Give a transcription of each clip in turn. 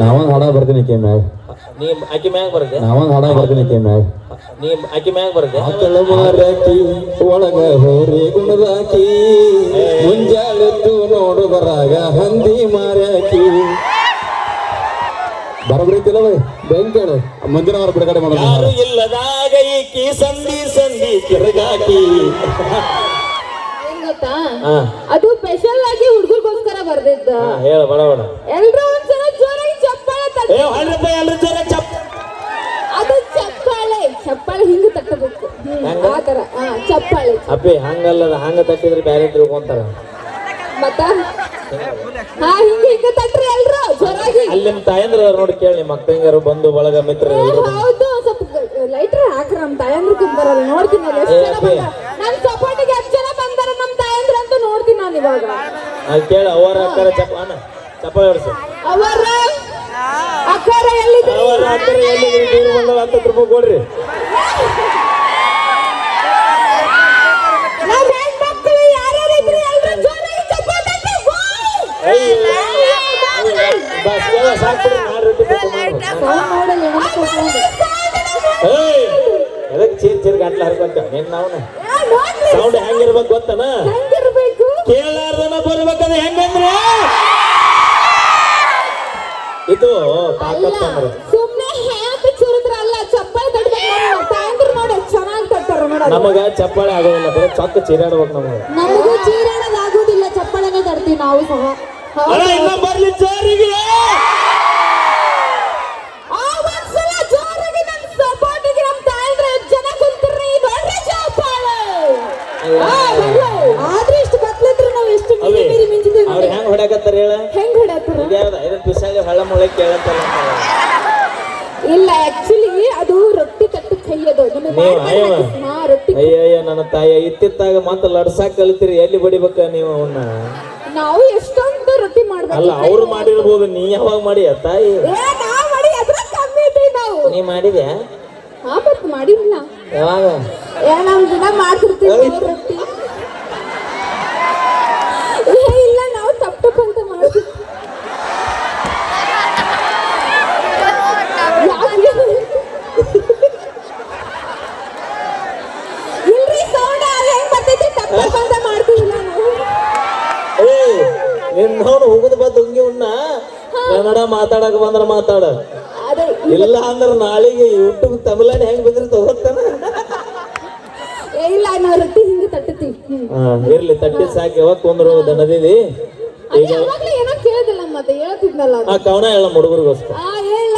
ನಾವೊಂದ್ ಹಾಡ ಬರ್ತೀನಿ ಕೇ ಮ್ಯಾಗ. ನೀ ಆಕಿ ಮ್ಯಾಗ ಬರದೆ? ನಾವೊಂದು ಹಾಡ ಬರ್ತೀನಿ ಮ್ಯಾಗ. ನೀ ಆಕಿ ಮ್ಯಾಗ ಬರದೆ? ಆಕಳ ಮಾರಕಿ ಒಳಗ ಹೋರಿ ಗುಣದಾಕಿ ಮುಂಜಾಳೆದ್ದು ನೋಡುವರಾಗ ಹಂದಿ ಮಾರಕಿ. ಬರಬ್ರೈತಿಲ್ಲ ಬೈ? ಬೆಂಕೇಳು ಮುಂದಿನ ವಾರ ಬಿಡುಗಡೆ ಮಾಡೋದು ಇಲ್ಲದಾಗ ಈಕಿ ಸಂಧಿ ಸಂಧಿ ತಿರುಗಾಕಿ. ಅದು ಸ್ಪೆಷಲ್ ಆಗಿ ಹುಡುಗರಿಗೋಸ್ಕರ ಬರ್ದಿದ್ದ. ಹೇಳ ಬಡ ಬಡ. ಎಲ್ರು ಏ ಹೊಳ್ರಪ್ಪ ಎಲ್ಲರೂ ಜೋರ ಚಪ್ ಅದು ಚಪ್ಪಾಳೆ. ಚಪ್ಪಾಳೆ ಹಿಂಗೆ ತಟ್ಟಬೇಕು. ಹೆಂಗ? ಆ ಹಾ ಚಪ್ಪಾಳೆ. ಅಪ್ಪಿ ಹಂಗಲ್ಲದ ಹಂಗ ತಟ್ಟಿದ್ರೆ ಬ್ಯಾರೆ ತಿಳ್ಕೊಂತಾರ ಮತ್ತ? ಹಾ ಹಿಂಗ ಹಿಂಗ ತಟ್ರಿ ಎಲ್ರು. ಜೋರಾಗಿ. ಅಲ್ಲಿ ತಾಯಂದ್ರ ನೋಡಿ ಕೇಳಿ ನಿಮ್ಮ ಅಕ್ಕಂಗಾರು ಬಂಧು ಬಳಗ ಮಿತ್ರ ಏ, ಎಲ್ರು ಹೌದು ಸ್ವಲ್ಪ ಲೈಟ್ರ್ ಹಾಕ್ರ ನಮ್ ತಾಯಂದ್ರ ಕುಂತಾರಲ್ಲ ನೋಡ್ತೀನಿ ಎಷ್ಟ್ ಜನ ಬಂದ ಸಪೋರ್ಟಿಗೆ ಎಷ್ಟು ಜನ ಬಂದಾರ ನಮ್ಮ ತಾಯಂದ್ರ ಅಂತ ನೋಡ್ತೀನಿ ನಾನು ಇವಾಗ. ಕೇಳ ಅವರ ಅಕ್ಕರ ಚಪ್ಪ ಅಣ್ಣ ಚಪ್ಪಾಳೆ ಹೊಡ್ಸು. ಅವರ ಅಕ್ಕಾರ ಎಲ್ಲಿದೆ ನೀರು ರೂಪಾಯಿ ಕೊಡ್ರಿ ಎದಕ್ ಚೀರ್ ಚೀರ್ ಗಂಟ್ಲ ಹರ್ಕೊಂತ? ನಿನ್ ನಾವ್ನ ಆ, ಸೌಂಡ್ ಹೆಂಗಿರ್ಬೇಕು ಗೊತ್ತನ? ಕೇಳಾರ್ದನ ಬರ್ಬೇಕದ ಹೆಂಗಂದ್ರೆ? ಇದು ತಾಕತ್ ಅಂದ್ರೆ ಸುಮ್ನೆ ಹ್ಯಾಪಿ ಚುರುದ್ರ ಅಲ್ಲ ಚಪ್ಪಾಳೆ ತಟ್ಬೇಕು ತಾಯಂದ್ರ ನೋಡಿ ಚೆನ್ನಾಗಿ ನಮಗ ಚಪ್ಪಾಳೆ ಆಗೋದಿಲ್ಲ ಬರೀ ಚೊಕ್ಕ ಚೀರಾಡ್ಬೇಕು ನಮಗೆ. ನಮಗೂ ಚೀರಾಡೋದು ಆಗೋದಿಲ್ಲ ಚಪ್ಪಾಳೆನೇ ತರ್ತೀವಿ ನಾವು ಸಹ. ಅಣ್ಣ ಇನ್ನ ಬರ್ಲಿ ಜೋರಿಗೆ. ಮುಳೆ ಕೇಳತ್ತಲ್ಲ ಇಲ್ಲ ಆಕ್ಚುಲಿ ಅದು ರೊಟ್ಟಿ ಕಟ್ಟಕ್ಕೆ ಕೈಯದು ಹಾ ರೊಟ್ಟಿ ಅಯ್ಯಯ್ಯ ನನ್ನ ತಾಯಿ ಇತ್ತಿತ್ತಾಗ ಮತ್ತೆ ಲಡ್ಸಾಕ್ ಕಲಿತೀರಿ ಎಲ್ಲಿ ಬಡಿಬೇಕ ನೀವು ಅವನ್ನ ನಾವು ಎಷ್ಟೊಂದು ರೊಟ್ಟಿ ಮಾಡ್ಬೇಕು ಅಲ್ಲ ಅವ್ರು ಮಾಡಿರ್ಬೋದು ನೀ ಯಾವಾಗ ಮಾಡಿ ತಾಯಿ? ನಾವ್ ಮಾಡಿ ಅದ್ರ ಕಮ್ಮಿ ನಾವು. ನೀ ಮಾಡಿದ್ಯಾ? ಹಾ ಮತ್ತೆ ಮಾಡಿಲ್ಲ. ಯಾವಾಗ? ಏ ದಿನ ಮಾಡ್ತಿರ್ತೀವಿ ರೊಟ್ಟಿ ಏ ಇಲ್ಲ ನಾವು ಟಪ್ ಟಪ್ ಅಂತ ಮಾಡ್ತೀವಿ ಯಾಕೆ? ಇಲ್ರಿ ಸೌಂಡ್ ಹೆಂಗ್ ಬರ್ತೈತಿ ಟಪ್ ಟಪ್ ಅಂತ ಮಾಡ್ತೀವಿ ನಾವು ಏಯ್ ನಿನ್ನವನು ಹೋಗುದು ಬಾ ತುಂಗಿ ಉಣ್ಣ. ಕನ್ನಡ ಮಾತಾಡಕ್ ಬಂದ್ರ ಮಾತಾಡ. ಇಲ್ಲ ಅಂದ್ರ ನಾಳೆಗೆ ಯೂಟ್ಯೂಬ್ ತಮಿಳನ್ ಹೆಂಗ್ ಬಿದ್ರೆ ತಗೋತಾನ. ಇಲ್ಲ ನಾವು ರೊಟ್ಟಿ ಹಿಂಗೆ ಇರ್ಲಿ ತಟ್ಟಿ ಸಾಕಿ ಯಾವಾಗ ಕುಂದ್ರು ದನದಿದಿ? ಈಗ ಏನೋ ಕೇಳಿದಿಲ್ಲ ಮತ್ತೆ ಹೇಳ್ತಿದ್ನಲ್ಲ ಆ ಕವನ ಹೇಳ ಹುಡುಗರಿಗೋಸ್ಕರ. ಹೇಳ.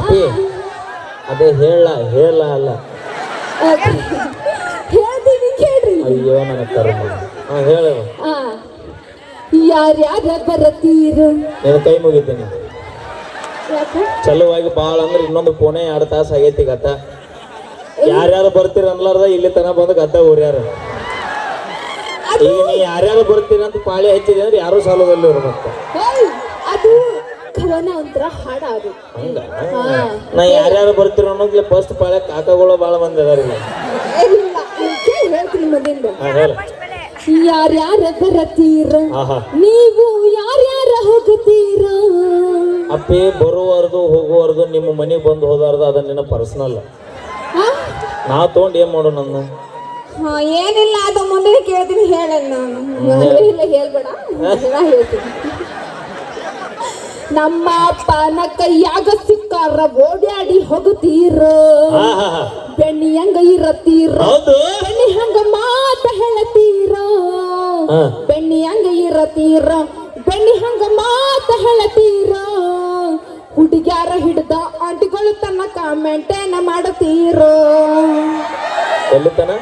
ಅಪ್ಪಿ ಅದೇ ಹೇಳ ಹೇಳ ಅಲ್ಲ. ಹೇಳ್ತೀನಿ ಕೇಳ್ರಿ. ಅಯ್ಯೋ ನನ್ನ ಕರ್ಮ ಹಾ ಹೇಳ. ಯಾರ್ಯಾರ ಬರತೀರು? ನಿನ್ನ ಕೈ ಮುಗಿತೀನಿ. ಚಲುವಾಗಿ ಬಾಳ ಅಂದ್ರೆ ಇನ್ನೊಂದು ಪುಣೆ ಎರಡು ತಾಸು ಆಗೈತಿ ಗತ. ಯಾರ್ಯಾರು ಬರ್ತೀರ ಅನ್ಲಾರ್ದ ಇಲ್ಲಿ ತನ ಬಂದು ಗತ ಊರ್ಯಾರ. ಅದು ಈಗ ನೀ ಯಾರ್ಯಾರು ಬರ್ತೀರ ಅಂತ ಪಾಳಿ ಹಚ್ಚಿದೆ ಅಂದ್ರೆ ಯಾರು ಸಾಲದಲ್ಲಿ ಇರ್ಬೇಕು ಏಯ್, ಅದು ಕವನ ಒಂಥರ ಹಾಡ ಅದು ಹಂಗ? ಹಾ. ನಾ ಯಾರ್ಯಾರು ಬರ್ತೀರ ಅನ್ನೋದ್ಲೆ ಫಸ್ಟ್ ಪಾಳ್ಯ ಕಾಕಗಳು ಅದಾರ ಇಲ್ಲಿ ಹೇಳ್ತೀನಿ ಹೇಳ. ಯಾರ್ಯಾರ ಬರತೀರ? ನೀವು ಯಾರ್ಯಾರ ಹೋಗುತ್ತೀರ ಅಪ್ಪಿ ಬರುವರ್ದು ಹೋಗುವಾರ್ದು ನಿಮ್ಮ ಮನೆಗೆ ಬಂದು ಹೋದಾರ್ದು ಅದನ್ನ ನಿನ್ನ ಪರ್ಸನಲ್. ಹಾ ನಾ ತಗೊಂಡ್ ಏನ್ ಮಾಡು ನನ್ನ? ಹಾ ಏನಿಲ್ಲ ಅದು ಮುಂದೆ ಕೇಳ್ತೀನಿ ಹೇಳಣ್ಣ ನಾನು. ಇಲ್ಲ ಹೇಳ್ಬೇಡ. ನಾ ಹೇಳ್ತೀನಿ. ನಮ್ಮ ಅಪ್ಪನ ಕೈಯಾಗ ಸಿಕ್ಕಾರ ಓಡಾಡಿ ಹೋಗುತ್ತೀರ ಆಹಾ. ಬೆಣ್ಣಿ ಹಂಗ ಇರತ್ತೀರ ಹೌದು. ಬೆಣ್ಣಿ ಹಂಗ. ಬೆಣ್ಣಿ ಹಂಗ ಇರತೀರ? ಬೆಣ್ಣಿ ಹಂಗ ಮಾತ ಹೇಳತೀರ? ಹುಡುಗ್ಯಾರ ಹಿಡ್ದ ಆಂಟಿಗಳು ತನ್ನ ಕಾಮೆಂಟೇನ ಮಾಡತೀರ? ಎಲ್ಲಿ ತನ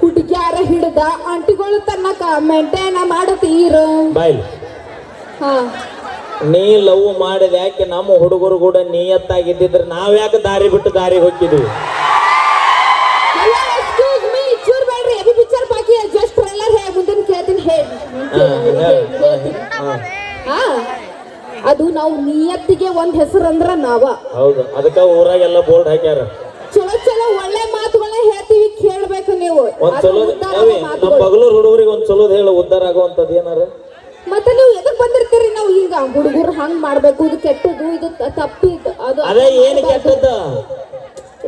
ಹುಡುಗ್ಯಾರ ಹಿಡ್ದ ಆಂಟಿಗಳು ತನ್ನ ಕಾಮೆಂಟೇನ ಮಾಡತೀರ? ಬೈ ಹಾ. ನೀ ಲವ್ ಮಾಡಿದ ಯಾಕೆ ನಮ್ಮ ಹುಡುಗರು ಕೂಡ ನೀಯತ್ತಾಗಿದ್ದಿದ್ರೆ ನಾವ್ ಯಾಕೆ ದಾರಿ ಬಿಟ್ಟು ದಾರಿ ಹೋಗಿದ್ವಿ ಹಲೋ ಎಕ್ಸ್ಕ್ಯೂಸ್ ಮೀ ಚೂರ್ ಬೇಡ್ರಿ ಅಭಿ ಪಿಕ್ಚರ್ ಬಾಕಿ ಜಸ್ಟ್ ಟ್ರೈಲರ್ ಹೇ ಮುಂದಿನ ಕೇಳ್ತೀನಿ ಹೇಳಿ ಹಾ ಅದು ನಾವು ನಿಯತ್ತಿಗೆ ಒಂದ್ ಹೆಸರು ಅಂದ್ರ ನಾವ. ಹೌದು ಅದಕ್ಕ ಊರಾಗೆಲ್ಲ ಬೋರ್ಡ್ ಹಾಕ್ಯಾರ. ಚಲೋ ಚಲೋ ಒಳ್ಳೆ ಮಾತುಗಳೇ ಹೇಳ್ತೀವಿ ಕೇಳ್ಬೇಕು ನೀವು. ಒಂದ್ ಚಲೋ ನಮ್ಮ. ಬಗಲೂರ್ ಹುಡುಗರಿಗೆ ಒಂದ್ ಚಲೋದ್ ಹೇಳು ಉದ್ದಾರ ಆಗುವಂತದ್ ಏನಾರ? ಮತ್ತೆ ನೀವು ಎದಕ್ ಬಂದಿರ್ತೀರಿ ನಾವು ಈಗ ಹುಡುಗರು ಹಂಗ್ ಮಾಡ್ಬೇಕು ಇದು ಕೆಟ್ಟದು ಇದು ತಪ್ಪಿ ತಪ್ಪಿದ್ದು ಅದು ಅದೇ ಏನು ಕೆಟ್ಟದ್ದು?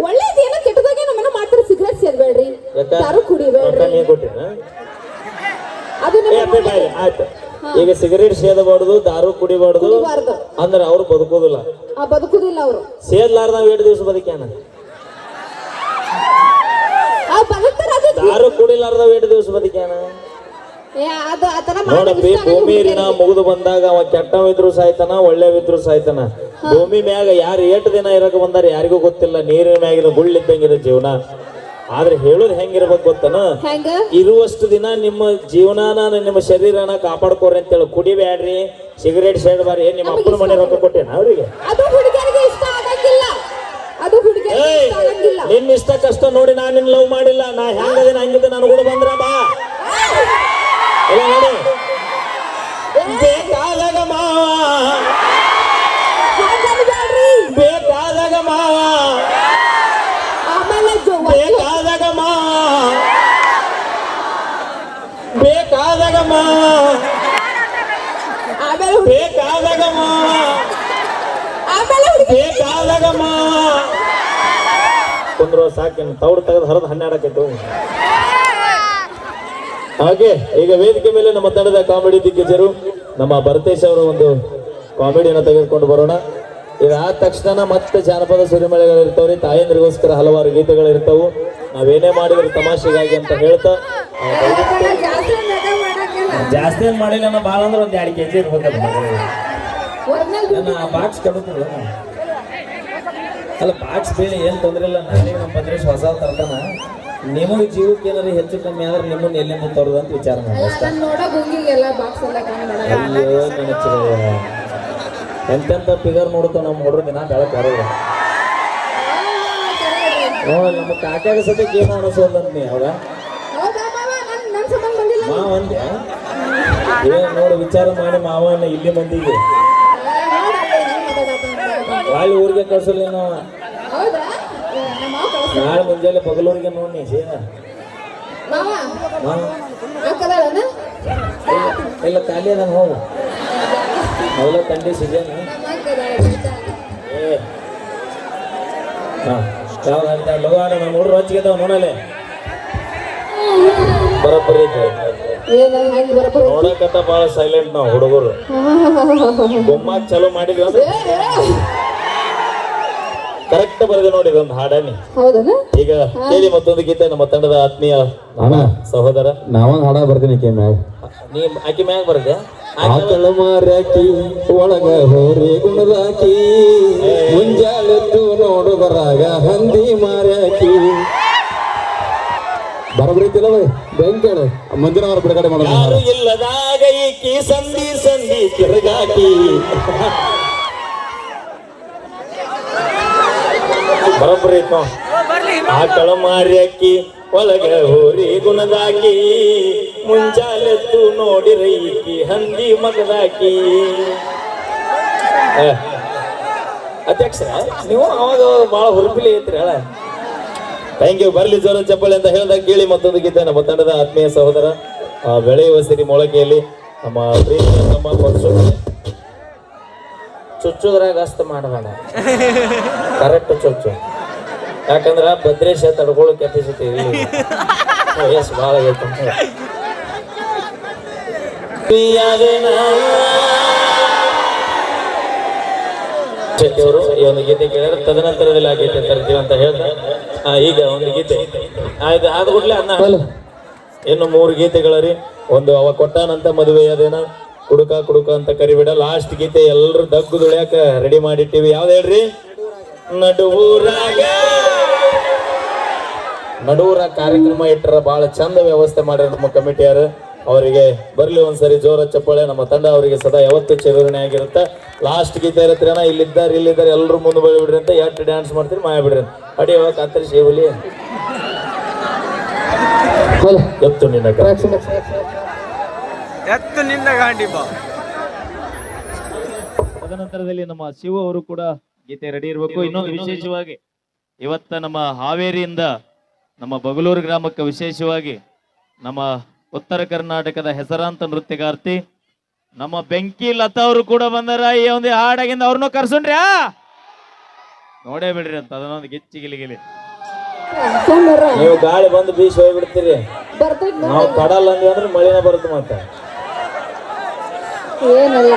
ಒಳ್ಳೇದು ಏನೋ ಕೆಟ್ಟದಾಗ ನಮ್ಮನ್ನ ಮಾಡ್ತಾರೆ ಸಿಗರೇಟ್ ಸೇರ್ಬೇಡ್ರಿ ಯಾರು ಕುಡಿಬೇಡ್ರಿ ನೀ ಕೊಟ್ಟಿನ ಅದು ಏ ನಮ್ಮ ಅಪ್ಪೆ ಬಾಯ್ ಆಯ್ತು. ಈಗ ಸಿಗರೇಟ್ ಸೇದಬಾರ್ದು ದಾರು ಕುಡಿಬಾರ್ದು. ಕುಡಿಬಾರ್ದು. ಅಂದ್ರೆ ಅವ್ರು ಬದುಕೋದಿಲ್ಲ. ಆ ಬದುಕುದಿಲ್ಲ ಅವರು. ಸೇದ್ಲಾರ್ದ ಎರಡು ದಿವಸ ಬದುಕ್ಯಾನ? ಆ ಬದುಕ್ತಾರ ಅದು ದಾರು ಕುಡಿಲಾರ್ದ ಎರಡು ದಿವಸ ಬದುಕ್ಯಾನ? ಏ, ಅದು ಆತರ ನೋಡಪ್ಪಿ ಭೂಮಿ ಮುಗಿದು ಬಂದಾಗ ಅವ ಕೆಟ್ಟವಿದ್ರು ಸಾಯ್ತಾನ ಒಳ್ಳೆವಿದ್ರು ಸಾಯ್ತಾನ. ಭೂಮಿ ಮ್ಯಾಗ ಯಾರು ಏಟು ದಿನ ಇರಕ ಬಂದಾರ ಯಾರಿಗೂ ಗೊತ್ತಿಲ್ಲ ನೀರಿನ ಮ್ಯಾಗಿನ ಗುಳ್ಳಿದ್ದಂಗಿದೆ ಜೀವನ. ಆದ್ರೆ ಹೇಳೋದು ಹೆಂಗಿರ್ಬೇಕು ಗೊತ್ತನ? ಹೆಂಗ? ಇರುವಷ್ಟು ದಿನ ನಿಮ್ಮ ಜೀವನಾನ ನಿಮ್ಮ ಶರೀರನ ಕಾಪಾಡ್ಕೋರಿ ಅಂತೇಳಿ ಕುಡಿಬ್ಯಾಡ್ರಿ ಸಿಗರೇಟ್ ಸೇಡಬಾರಿ ನಿಮ್ಮ ಅಪ್ಪನ ಮನೆ ರೊಕ್ಕ ಕೊಟ್ಟೇನ ಅವರಿಗೆ? ಅದು ಇಷ್ಟ ಆಗಂಗಿಲ್ಲ. ಅದು ಹುಡುಗಿಯರಿಗೆ ಏಯ್ ಇಷ್ಟ ಆಗಂಗಿಲ್ಲ. ನಿನ್ನ ಇಷ್ಟ ಕಷ್ಟ ನೋಡಿ ನಾನು ನಿನ್ನ ಲವ್ ಮಾಡಿಲ್ಲ. ನಾ ಹೆಂಗದಿನ ಹಂಗಿದ್ದೆ ನಾನು ಕೂಡ ಬಂದ್ರ ಬಾ. ಇಲ್ಲ ನೋಡಿ. ಬೇಕಾದಾಗ ಮಾವ ಹಾಗನ್ಬೇಡ್ರಿ. ಬೇಕಾದಾಗ ಮಾವ ಆಮೇಲೆ ಜೊ- ಬೇಕಾದಾಗ ಮಾವ ಬೇಕಾದಾಗ ಮಾವ ಆಮೇಲೆ ಹುಡುಗಿ- ಬೇಕಾದಾಗ ಮಾವ ಆಮೇಲೆ ಹುಡುಗಿ ಬೇಕಾದಾಗ ಮಾವ ಕುಂದ್ರು ಸಾಕಿನ ತೌಡು ತೆಗೆದು ಹರಿದು ಹನ್ನೆರಡಕ್ಕೆ ಹಾಗೆ ಈಗ ವೇದಿಕೆ ಮೇಲೆ ನಮ್ಮ ತಂಡದ ಕಾಮಿಡಿ ದಿಗ್ಗಜರು ನಮ್ಮ ಭರತೇಶ್ ಅವರ ಒಂದು ಕಾಮಿಡಿಯನ್ನು ತೆಗೆದುಕೊಂಡು ಬರೋಣ. ಈಗ ಆದ ತಕ್ಷಣ ಮತ್ತೆ ಜಾನಪದ ಸುರಿಮಳೆಗಳು ಇರ್ತಾವ್ರಿ ತಾಯಂದ್ರಿಗೋಸ್ಕರ ಹಲವಾರು ಗೀತೆಗಳು ಇರ್ತಾವು ನಾವೇನೇ ಮಾಡಿದ್ರು ತಮಾಷೆಗಾಗಿ ಅಂತ ಹೇಳ್ತಾ ಜಾಸ್ತಿ ಏನ್ ಮಾಡಿಲ್ಲ ಭಾಳ ಅಂದ್ರೆ ಒಂದ್ ಎರಡು ಕೆಜಿ ಒರ್ಜಿನಲ್ ನನ್ನ ಬಾಕ್ಸ್ ಕಡುತ್ತದ ಅಲ್ಲ ಬಾಕ್ಸ್ ಬೇಳೆ ಏನ್ ತೊಂದ್ರೆ ಇಲ್ಲ. ನಾನೇ ನಮ್ಮ ಪದ್ರೇಶ್ ಹೊಸ ತರ್ತಾನ. ನಿಮಗೆ ಜೀವಕ್ಕೆ ಏನಾರ ಹೆಚ್ಚು ಕಮ್ಮಿ ಆದ್ರೆ ನಿಮ್ಮನ್ನ ಎಲ್ಲಿಂದ ತರೋದು ಅಂತ ವಿಚಾರ ಮಾಡಿ. ಎಂತೆಂತ ಫಿಗರ್ ನೋಡ್ತಾವ ನಮ್ಮ ಹುಡುಗ ದಿನ ಬೆಳಕು ಬರೋದು ನಮ್ಮ ಕಾಕ್ಯಾಗ ಸತಿ ಏನು ಅನಿಸೋದಂತೀ ನೀ ಅವಾಗ ಮಾವ? ಅಂದೆ ಏನ್ ನೋಡು ವಿಚಾರ ಮಾಡಿ ಮಾವನ ಇಲ್ಲಿ ಮಂದಿಗೆ. ವಾಳಿ ಊರಿಗೆ ಕಳ್ಸಲ್ಲ ಹೌದಾ? ನಮ್ಮ ಮಾವ ನಾಳೆ ಮುಂಜಾನೆ ಪಗಲೂರಿಗೆ ನೋಡಿ ಸೀದಾ. ಮಾವ? ಇಲ್ಲ- ಖಾಲಿ ನಾನು ಹೋಗು. ಅವಲ ತಂಡಿ ಸೀಸನ್ ನಮ್ಮ ಏ. ಹಾಂ ಯಾವ ಅಂತ ನಮ್ಮ ಹುಡುಗರು ನೋಡಲೆ ಬರಬ್ಬರಿ ಐತೆ. ಏನ ಹೆಂಗ್ ಬರಪ್ಪ ನೋಡಕತ್ತ ಭಾಳ ಸೈಲೆಂಟ್ ನಾವು ಹುಡುಗರು. ಗುಮ್ಮ ಚಲೋ ಮಾಡಿದ್ವಿ ಅಂದ್ರೆ. ಕರೆಕ್ಟ್ ಬರೆದು ನೋಡಿ ಒಂದು ಹಾಡನ್ನ ಹೌದನ ಈಗ ಕೇಳಿ ಮತ್ತೊಂದು ಗೀತೆ ನಮ್ಮ ತಂಡದ ಆತ್ಮೀಯ ಅಣ್ಣ ಸಹೋದರ. ನಾವೊಂದು ಹಾಡ ಬರ್ತೀನಿ ಆಕೆ ಮ್ಯಾಗ. ನೀ ಆಕಿ ಮ್ಯಾಗ ಬರದೆ. ಆಕಳ ಮಾರ್ಯಾಕಿ ಒಳಗ ಹೋರಿ ಗುಣದಾಕಿ. ಮುಂಜಾಳೆದ್ದು ನೋಡು ಬರಾಗ ಹಂದಿ ಮಾರ್ಯಾಕಿ. ಬರಬರೀತಿಲ್ಲ ಬೈ. ಬೆಂಕಣ ಮುಂದಿನ ವಾರ ಬಿಡುಗಡೆ ಮಾಡೋದು ಇಲ್ಲದಾಗ ಈಕಿ ಸಂಧಿ ಸಂಧಿ ತಿರುಗಾಕಿ. ಬರೋಬ್ಬರಿ ಆ ನೋಡ್. ಅಕ್ಕಿ ಒಳಗೆ ಹೋರಿ ಗುಣದಾಕಿ. ಮುಂಜಾಲೆದ್ದು ನೋಡಿರೈಕಿ ಹಂದಿ ಮಗದಾಕಿ. ಅಧ್ಯಕ್ಷ ನೀವು ಅವಾಗ ಬಹಳ ಹುರುಪಿಲಿ ಐತ್ರಿ ಅಲ್ಲ ಥ್ಯಾಂಕ್ ಯು ಬರ್ಲಿ ಜೋರ ಚಪ್ಪಲಿ ಅಂತ ಹೇಳಿದಾಗ ಕೇಳಿ ಮತ್ತೊಂದು ಗೀತೆ. ನಮ್ಮ ತಂಡದ ಆತ್ಮೀಯ ಸಹೋದರ ಆ, ಬೆಳೆಯುವ ಸಿರಿ ಮೊಳಕೆಯಲ್ಲಿ ನಮ್ಮ ಪ್ರೀತಿಯ ತಮ್ಮ ಪರಶು ಚುಚ್ಚುದ್ರಾಗ ಅಸ್ತ ಮಾಡಬೇಡ ಕರೆಕ್ಟ್ ಚುಚ್ಚು. ಯಾಕಂದ್ರ ಭದ್ರೇಶ ತಡ್ಕೊಳ್ಳೋ ಕೆಪಾಸಿಟಿ ಇಲ್ಲ ಎಸ್ ಭಾಳ ಅವರು ಈ ಒಂದು ಗೀತೆ ಕೇಳಿದ್ರೆ ತದನಂತರದಲ್ಲಿ ಆ ಗೀತೆ ತರ್ತೀವಿ ಅಂತ ಹೇಳ್ತಾ ಆ, ಈಗ ಒಂದು ಗೀತೆ. ಆಯ್ತು ಆದ ಕೂಡಲೇ ಅನ್ನ. ಇನ್ನು ಮೂರು ಗೀತೆಗಳ ರೀ ಒಂದು ಅವ ಕೊಟ್ಟಾನಂತ ಮದುವೆ ಅದೇನ ಕುಡುಕ ಕುಡುಕ ಅಂತ ಕರಿಬೇಡ. ಲಾಸ್ಟ್ ಗೀತೆ ಎಲ್ಲರೂ ದಗ್ಗು ದುಳಿಯಾಕ ರೆಡಿ ಮಾಡಿಟ್ಟಿವಿ. ಯಾವ್ದು ಹೇಳ್ರಿ? ನಡುವೂರಾಗ. ನಡುವೂರ ಕಾರ್ಯಕ್ರಮ ಇಟ್ಟರ ಬಹಳ ಚಂದ ವ್ಯವಸ್ಥೆ ಮಾಡ್ಯಾರ ನಮ್ಮ ಕಮಿಟಿಯವರು. ಅವರಿಗೆ ಬರ್ಲಿ ಒಂದ್ಸರಿ ಜೋರ ಚಪ್ಪಳೆ. ನಮ್ಮ ತಂಡ ಅವರಿಗೆ ಸದಾ ಯಾವತ್ತೂ ಚಿರಋಣಿ ಆಗಿರುತ್ತೆ. ಲಾಸ್ಟ್ ಗೀತೆ ಅಣ್ಣ ಇಲ್ಲಿದ್ದಾರೆ ಇಲ್ಲಿದ್ದಾರೆ ಎಲ್ಲರೂ ಮುಂದೆ ಬಿಡ್ರಿ ಅಂತ ಎಷ್ಟು ಡ್ಯಾನ್ಸ್ ಮಾಡ್ತೀರಿ ಮಾಯ ಬಿಡ್ರಿ ಅಡಿ ಯಾವಾಗ ಕಾತ್ರಿ ಶೇವಲಿ ಎತ್ತು ನಿನ್ನ. ಎತ್ತು ನಿನ್ನ ಗಾಂಡಿ ಬಾ. ತದನಂತರದಲ್ಲಿ ನಮ್ಮ ಶಿವ ಅವರು ಕೂಡ ಗೀತೆ ರೆಡಿ ಇರಬೇಕು. ಇನ್ನೊಂದು ವಿಶೇಷವಾಗಿ ಇವತ್ತ ನಮ್ಮ ಹಾವೇರಿಯಿಂದ ನಮ್ಮ ಬಗಲೂರು ಗ್ರಾಮಕ್ಕೆ ವಿಶೇಷವಾಗಿ ನಮ್ಮ ಉತ್ತರ ಕರ್ನಾಟಕದ ಹೆಸರಾಂತ ನೃತ್ಯಗಾರ್ತಿ ನಮ್ಮ ಬೆಂಕಿ ಲತಾ ಅವರು ಕೂಡ ಬಂದಾರ. ಈ ಒಂದು ಹಾಡಾಗಿಂದ ಅವ್ರನ್ನೂ ಕರ್ಸುಣ್ರ್ಯಾ ನೋಡೇ ಬಿಡ್ರಿ ಅಂತ. ಅದನ್ನೊಂದು ಗಿಚ್ಚಿ ಗಿಲಿ ಗಿಲಿ. ನೀವು ಗಾಳಿ ಬಂದು ಬೀಸಿ ಹೋಗ್ಬಿಡ್ತೀರಿ. ನಾವು ಅಂದ್ರೆ ಮಳಿನ ಬರುತ್ತೆ ಮತ್ತೆ. ಏನಲ್ಲ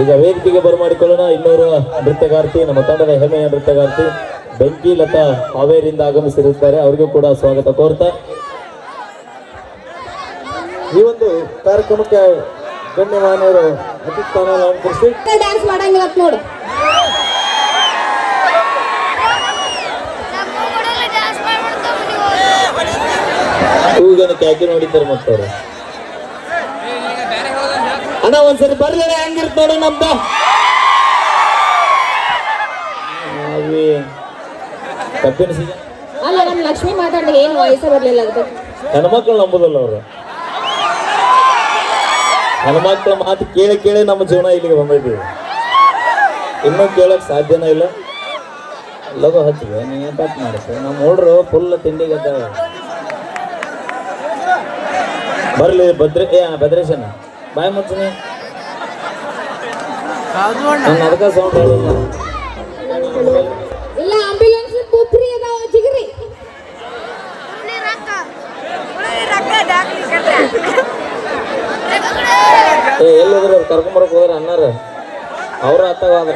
ಈಗ ವೇದಿಕೆಗೆ ಬರಮಾಡಿಕೊಳ್ಳೋಣ. ಇನ್ನೂರು ನೃತ್ಯಗಾರ್ತಿ ನಮ್ಮ ತಂಡದ ಹೆಮ್ಮೆಯ ನೃತ್ಯಗಾರ್ತಿ ಬೆಂಕಿ ಲತಾ ಹಾವೇರಿಯಿಂದ ಆಗಮಿಸಿರುತ್ತಾರೆ. ಅವರಿಗೂ ಕೂಡ ಸ್ವಾಗತ ಕೋರ್ತಾ. ಈ ಒಂದು ಕಾರ್ಯಕ್ರಮಕ್ಕೆ ಗಣ್ಯಮಾನ್ಯರು ಅತಿಥಾನ ಅಲಂಕರಿಸಿ. ಡ್ಯಾನ್ಸ್ ಮಾಡಂಗಿಲ್ಲ ಅಂತ ನೋಡು. ಹೂಗನ ಕ್ಯಾಕಿ ನೋಡಿದ್ದಾರೆ ಮತ್ತವ್ರು. ಅಣ್ಣ ಒಂದ್ಸರಿ ಬರ್ಲಿಲ್ಲ ಹೆಂಗಿರ್ತ ನೋಡಿ ನಮ್ದು. ಕಬ್ಬಿನ ಸೀಸನ್ ಅಲ್ಲ ನಮ್ ಲಕ್ಷ್ಮಿ ಮಾತಾಡಿ ಏನು ವಯಸ್ಸ ಬರ್ಲಿಲ್ಲ ಅದಕ್ಕೆ. ಹೆಣ್ಮಕ್ಳು ನಂಬುದಲ್ಲ ಅವರು. ಹೆಣ್ಮಕ್ಳ ಮಾತು ಕೇಳಿ ಕೇಳಿ ನಮ್ಮ ಜೀವನ ಇಲ್ಲಿಗೆ ಬಂದಿದ್ದೀವಿ ಇನ್ನೂ ಕೇಳಕ್ ಸಾಧ್ಯನೇ ಇಲ್ಲ. ಲಗು ಹಚ್ಚಿದೆ. ನೀನು ತಪ್ಪು ಮಾಡುತ್ತೆ ನಮ್ಮ ಹುಡ್ರು ಫುಲ್ ತಿಂಡಿಗೆ. ಬರ್ಲಿ ಭದ್ರೆ ಏ ಭದ್ರೇಶನ. ಬಾಯ್ ಮುಚ್ಚಿನಿ. ನಾನು ಅದಕ್ಕೆ ಸೌಂಡ್ ಹೇಳಿಲ್ಲ ಇಲ್ಲ ಆಂಬ್ಯುಲೆನ್ಸ್ ಪುತ್ರಿ ಅದಾವ ಜಿಗರಿ. ಏ ಎಲ್ಲಿದ್ರು ಕರ್ಕೊಂಬರಕ್ ಹೋದ್ರೆ ಅನ್ನಾರ ಅವ್ರ ಅತ್ತವಾದ್ರ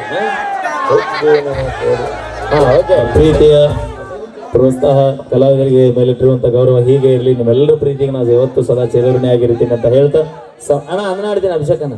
ಹಾ ಓಕೆ. ಪ್ರೀತಿಯ. ಪ್ರೋತ್ಸಾಹ ಕಲಾವಿದರಿಗೆ ಮೇಲಿಟ್ಟಿರುವಂಥ ಗೌರವ ಹೀಗೆ ಇರಲಿ. ನಿಮ್ಮೆಲ್ಲರ ಪ್ರೀತಿಗೆ ನಾವು ಯಾವತ್ತು ಸದಾ ಚಿರಋಣಿ ಆಗಿರ್ತೀನಿ ಅಂತ ಹೇಳ್ತಾ ಸ- ಅಣ್ಣ ಅದನ್ನ ಆಡ್ತೀನಿ ಅಭಿಷೇಕನ